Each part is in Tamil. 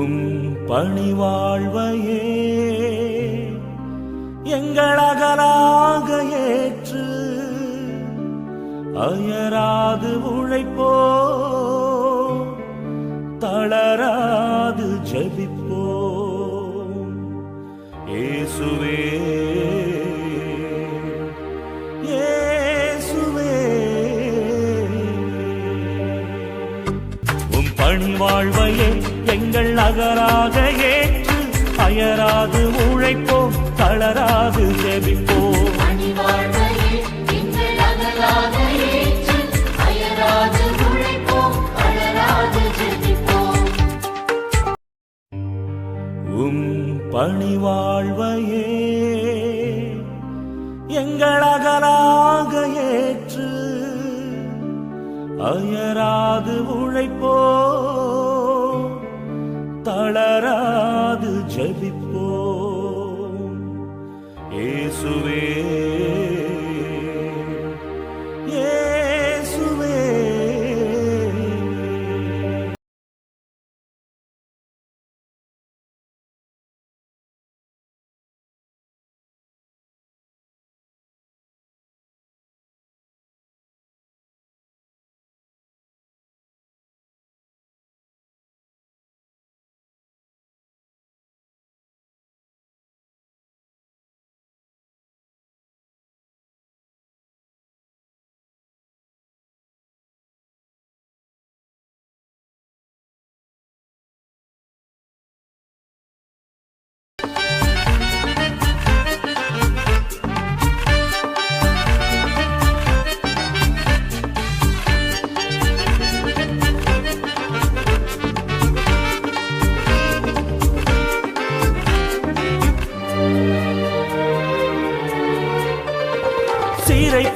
உம் பணிவாழ்வையே எங்கள் அகலாக ஏற்று அயராது உழைப்போ தளராது ஜபிப்போ. ஏசுவே வாழ்வையே எங்கள் நகராக ஏற்று அயராது உழைப்போம் தளராது ஜெபிப்போம் உம் பணி வாழ்வையே எங்கள் அகலாக ஏற்று அயராது உழைப்போ. தளராது ஜபிப்போம். ஏசுவே. ஏ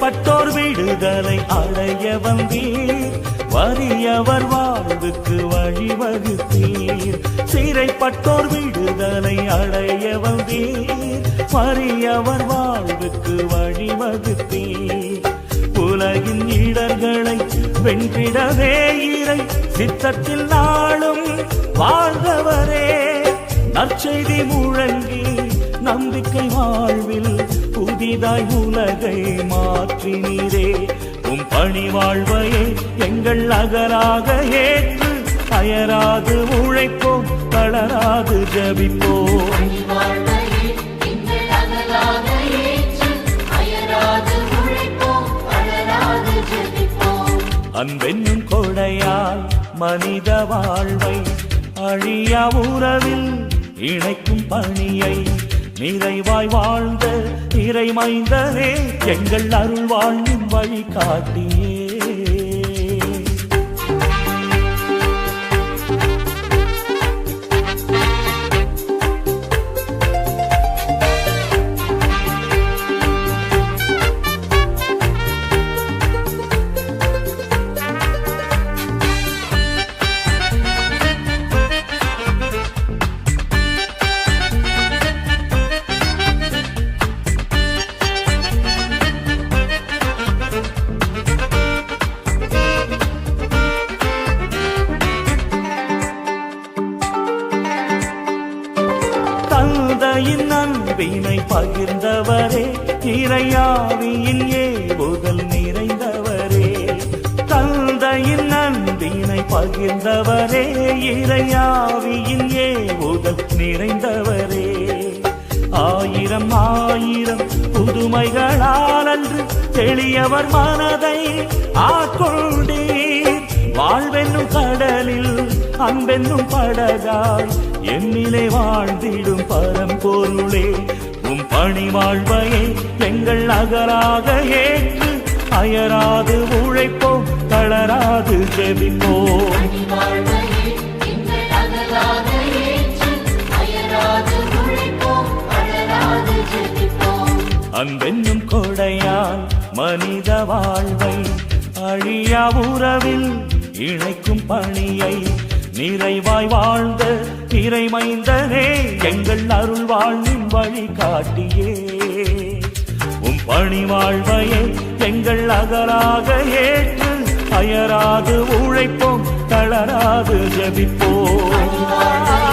சிறைப்பட்டோர் விடுதலை அடைய வந்தீர். வறியவர் வாழ்வுக்கு வழிவகுத்தீர். சிறைப்பட்டோர் விடுதலை அடைய வந்தீர். வறியவர் வாழ்வுக்கு வழிவகுத்தீர். உலகின் இடர்களை வென்றிடவே இறை. சித்தத்தில் நாளும் வாழ்ந்தவரே. நற்செய்தி முழங்க புதிதாய் உலகை மாற்றினீரே. உம் பணி வாழ்வையே எங்கள் அகராக ஏற்று அயராது உழைப்போம் தளராது ஜபிப்போம். பணிவாழ்வையே அன்பென்னும் கொடையால் மனித வாழ்வை அழியா உறவில் இணைக்கும் பணியை நிறைவாய் வாழ்ந்த இறைமைந்தரே எங்கள் அருள் வாழ்வின் வழி காட்டியே பகிர்ந்தவரே இறையாவியின் ஏவுதல் நிறைந்தவரே. தந்தையின் அன்பினை பகிர்ந்தவரே இறையாவியின் ஏவுதல் நிறைந்தவரே. ஆயிரம் ஆயிரம் புதுமைகளால் அன்று தெளியவர் மனதை ஆட்கொண்டீர். வாழ்வென்னும் கடலில் அன்பென்னும் படகாய் என்னிலே வாழ்ந்திடும் பரம்பொருளே. உம் பணி வாழ்வையே எங்கள் அகராக ஏற்று அயராது உழைப்போம் தளராது ஜெபிப்போம். அன்பென்னும் கொடையால் மனித வாழ்வை அழியா உறவில் இணைக்கும் பணியை நிறைவாய் வாழ்ந்த இறைமைந்தனே எங்கள் அருள் வாழ்வின் வழி காட்டியே. உம் பணி வாழ்வையே எங்கள் அகராக ஏற்று அயராது உழைப்போம் தளராது ஜபிப்போம்.